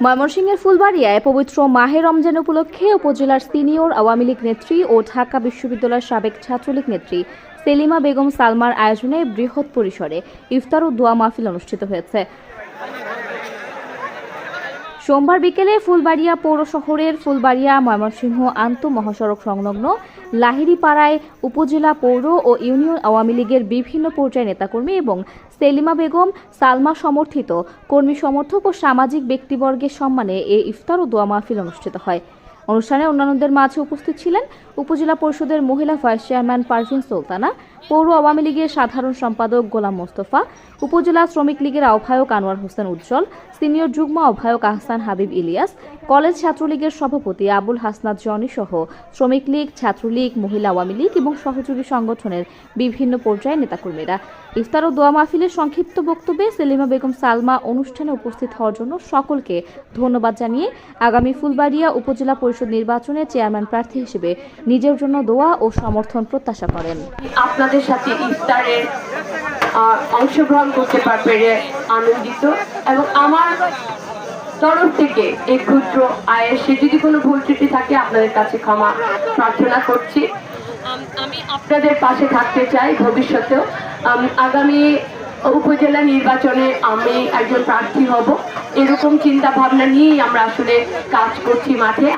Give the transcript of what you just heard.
ময়মনসিংহের ফুলবাড়িয়ায় পবিত্র মাহের রমজান উপলক্ষে উপজেলার সিনিয়র আওয়ামী লীগ নেত্রী ও ঢাকা বিশ্ববিদ্যালয়ের সাবেক ছাত্রলীগ নেত্রী সেলিমা বেগম সালমার আয়োজনে বৃহৎ পরিসরে ইফতার ও দোয়া মাহফিল অনুষ্ঠিত হয়েছে। সোমবার বিকেলে ফুলবাড়িয়া পৌর শহরের ফুলবাড়িয়া ময়মনসিংহ আন্ত মহাসড়ক সংলগ্ন লাহিড়িপাড়ায় উপজেলা পৌর ও ইউনিয়ন আওয়ামী লীগের বিভিন্ন পর্যায়ের নেতাকর্মী এবং সেলিমা বেগম, সালমা সমর্থিত কর্মী সমর্থক ও সামাজিক ব্যক্তিবর্গের সম্মানে এ ইফতার ও দোয়া মাহফিল অনুষ্ঠিত হয়। অনুষ্ঠানে অন্যান্যদের মাঝে উপস্থিত ছিলেন উপজেলা পরিষদের মহিলা ভাইস চেয়ারম্যান পারভিন সুলতানা, পৌর আওয়ামী লীগের সাধারণ সম্পাদক গোলাম মোস্তফা, উপজেলা শ্রমিক লীগের আহ্বায়ক আনোয়ার হোসেন উজ্জ্বল, সিনিয়র যুগ্ম আহ্বায়ক আহসান হাবিব ইলিয়াস কলেজ ছাত্রলীগের সভাপতি আবুল হাসনাত জনি সহ শ্রমিক লীগ, ছাত্রলীগ, মহিলা আওয়ামী লীগ এবং সহযোগী সংগঠনের বিভিন্ন পর্যায়ের নেতাকর্মীরা। ইফতার ও দোয়া মাহফিলের সংক্ষিপ্ত বক্তব্যে সেলিমা বেগম সালমা অনুষ্ঠানে উপস্থিত হওয়ার জন্য সকলকে ধন্যবাদ জানিয়ে আগামী ফুলবাড়িয়া উপজেলা পরিষদ নির্বাচনে চেয়ারম্যান প্রার্থী হিসেবে নিজের জন্য দোয়া ও সমর্থন প্রত্যাশা করেন। আপনাদের সাথে ইফতারের অংশগ্রহণ করতে পার পেরে আনন্দিত এবং আমার তরফ থেকে এই ক্ষুদ্র আয়ের সে যদি কোনো ভুল ত্রুটি থাকে আপনাদের কাছে ক্ষমা প্রার্থনা করছি। আমি আপনাদের পাশে থাকতে চাই ভবিষ্যতেও। আগামী উপজেলা নির্বাচনে আমি একজন প্রার্থী হব। এরকম চিন্তা ভাবনা নিয়েই আমরা আসলে কাজ করছি মাঠে।